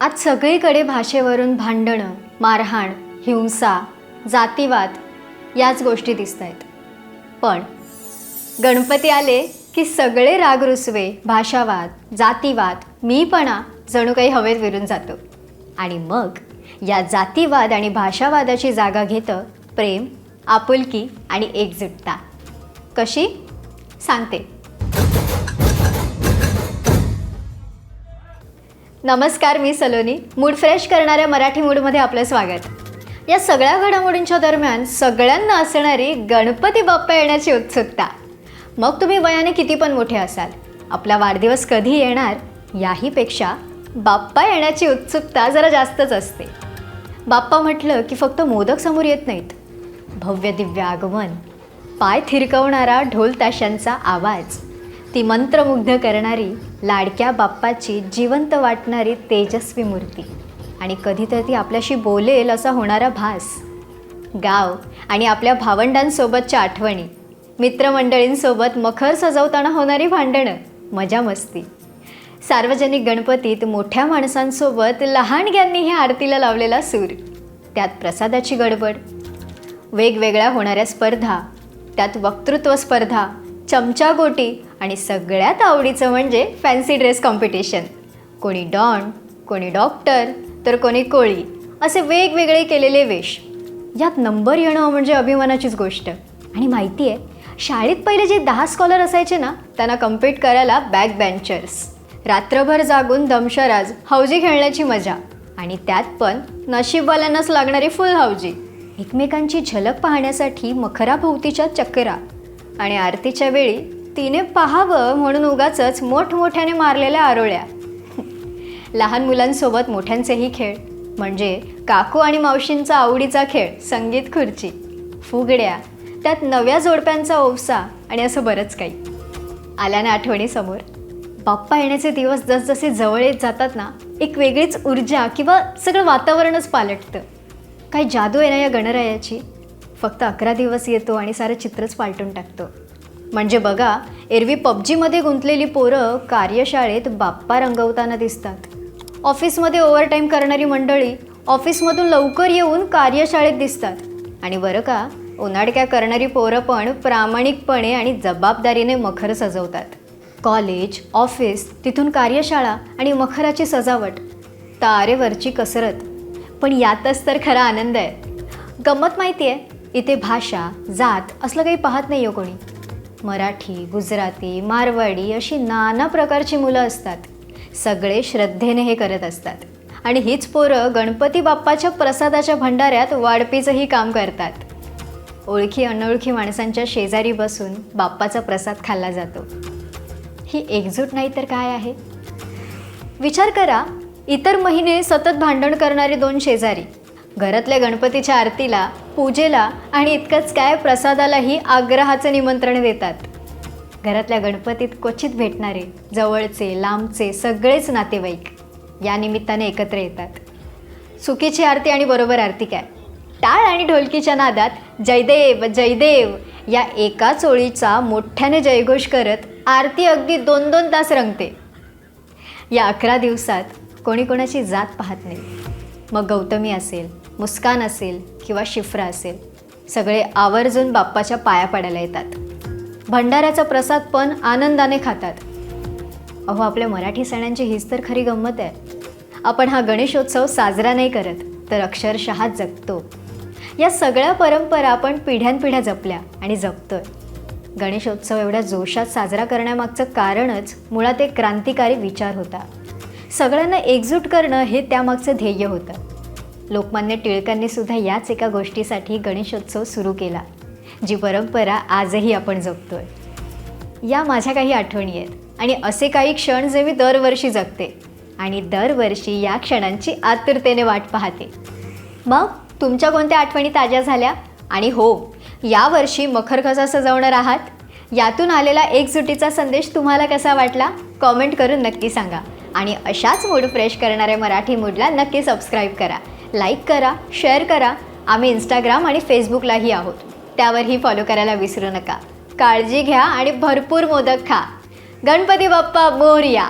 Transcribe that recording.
आज सगळीकडे भाषेवरून भांडणं मारहाण हिंसा जातीवाद याच गोष्टी दिसत आहेत पण गणपती आले की सगळे राग रुसवे भाषावाद जातीवाद मीपणा जणू काही हवेत विरून जातो. आणि मग या जातीवाद आणि भाषावादाची जागा घेतं प्रेम आपुलकी आणि एकजुटता. कशी? सांगते. नमस्कार मी सलोनी. मूड फ्रेश करणाऱ्या मराठी मूडमध्ये आपलं स्वागत. या सगळ्या घडामोडींच्या दरम्यान सगळ्यांना असणारी गणपती बाप्पा येण्याची उत्सुकता. मग तुम्ही वयाने किती पण मोठे असाल आपला वाढदिवस कधी येणार याहीपेक्षा बाप्पा येण्याची उत्सुकता जरा जास्तच असते. बाप्पा म्हटलं की फक्त मोदक समोर येत नाहीत. भव्य दिव्य आगमन पाय थिरकवणारा ढोल ताशांचा आवाज ती मंत्रमुग्ध करणारी लाडक्या बाप्पाची जिवंत वाटणारी तेजस्वी मूर्ती. आणि कधीतरी ती आपल्याशी बोलेल असा होणारा भास. गाव आणि आपल्या भावंडांसोबतच्या आठवणी. मित्रमंडळींसोबत मखर सजवताना होणारी भांडणं. मजा मस्ती. सार्वजनिक गणपतीत मोठ्या माणसांसोबत लहानग्यांनी ह्या आरतीला लावलेला सूर. त्यात प्रसादाची गडबड. वेगवेगळ्या होणाऱ्या स्पर्धा. त्यात वक्तृत्व स्पर्धा. चमचागोटी आणि सगळ्यात आवडीचं म्हणजे फॅन्सी ड्रेस कॉम्पिटिशन कोणी डॉन कोणी डॉक्टर तर कोणी कोळी असे वेगवेगळे केलेले वेश. यात नंबर येणं म्हणजे अभिमानाचीच गोष्ट. आणि माहिती आहे शाळेत पहिले जे दहा स्कॉलर असायचे ना त्यांना कम्पीट करायला बॅक बेंचर्स रात्रभर जागून दमशराज हौजी खेळण्याची मजा. आणि त्यात पण नशीबवाल्यांनाच लागणारी फुल हौजी. एकमेकांची झलक पाहण्यासाठी मखराभोवतीच्या चक्रा. आणि आरतीच्या वेळी तिने पाहावं म्हणून उगाच मोठमोठ्याने मारलेल्या आरोळ्या. लहान मुलांसोबत मोठ्यांचेही खेळ म्हणजे काकू आणि मावशींचा आवडीचा खेळ संगीत खुर्ची फुगड्या त्यात नव्या जोडप्यांचा ओवसा आणि असं बरंच काही. आल्याने आठवणी समोर बाप्पा येण्याचे दिवस जसजसे जवळ येत जातात ना एक वेगळीच ऊर्जा किंवा सगळं वातावरणच पालटतं. काय जादू आहे ना या गणरायाची? फक्त अकरा दिवस येतो आणि सारं चित्रच पालटून टाकतो. म्हणजे बघा एरवी पबजीमध्ये गुंतलेली पोरं कार्यशाळेत बाप्पा रंगवताना दिसतात. ऑफिसमध्ये ओव्हरटाईम करणारी मंडळी ऑफिसमधून लवकर येऊन कार्यशाळेत दिसतात. आणि बरं का उन्हाडक्या करणारी पोरं पण प्रामाणिकपणे आणि जबाबदारीने मखर सजवतात. कॉलेज ऑफिस तिथून कार्यशाळा आणि मखराची सजावट. तारेवरची कसरत. पण यातच तर खरा आनंद आहे. गंमत माहिती आहे इथे भाषा जात असलं काही पाहत नाही हो कोणी. मराठी गुजराती मारवाडी अशी नाना प्रकारची मुलं असतात. सगळे श्रद्धेने हे करत असतात. आणि हीच पोरं गणपती बाप्पाच्या प्रसादाच्या भंडाऱ्यात वाढपीचंही काम करतात. ओळखी अनोळखी माणसांच्या शेजारी बसून बाप्पाचा प्रसाद खाल्ला जातो. ही एकजूट नाही तर काय आहे? विचार करा इतर महिने सतत भांडण करणारे दोन शेजारी घरातल्या गणपतीच्या आरतीला पूजेला आणि इतकंच काय प्रसादालाही आग्रहाचं निमंत्रण देतात. घरातल्या गणपतीत क्वचित भेटणारे जवळचे लांबचे सगळेच नातेवाईक या निमित्ताने एकत्र येतात. चुकीची आरती आणि बरोबर आरती काय? टाळ आणि ढोलकीच्या नादात जयदेव जयदेव या एकाच ओळीचा मोठ्याने जयघोष करत आरती अगदी दोन दोन तास रंगते. या अकरा दिवसात कोणी कोणाची जात पाहत नाही. मग गौतमी असेल मुस्कान असेल किंवा शिफ्रा असेल सगळे आवर्जून बाप्पाच्या पाया पडायला येतात. भंडाऱ्याचा प्रसाद पण आनंदाने खातात. अहो आपल्या मराठी सणांची हीच तर खरी गंमत आहे. आपण हा गणेशोत्सव साजरा नाही करत तर अक्षरशः जगतो. या सगळ्या परंपरा आपण पिढ्यानपिढ्या जपल्या आणि जपतोय. गणेशोत्सव एवढ्या जोशात साजरा करण्यामागचं कारणच मुळात एक क्रांतिकारी विचार होता. सगळ्यांना एकजूट करणं हे त्यामागचं ध्येय होतं. लोकमान्य टिळकांनी सुद्धा याच एका गोष्टीसाठी गणेशोत्सव सुरू केला जी परंपरा आजही आपण जपतोय या माझ्या काही आठवणी आहेत आणि असे काही क्षण जे मी दरवर्षी जगते आणि दरवर्षी या क्षणांची आतुरतेने वाट पाहते. मग तुमच्या कोणत्या आठवणी ताज्या झाल्या? आणि हो यावर्षी मखर कसा सजवणार आहात? यातून आलेला एकजुटीचा संदेश तुम्हाला कसा वाटला? कॉमेंट करून नक्की सांगा आणि अशाच मूड फ्रेश करणाऱ्या मराठी मूडला नक्की सबस्क्राईब करा. लाईक करा शेअर करा. आम्ही इंस्टाग्राम आणि फेसबुकलाही आहोत. त्यावरही फॉलो करायला विसरू नका. काळजी घ्या आणि भरपूर मोदक खा. गणपती बाप्पा मोरया.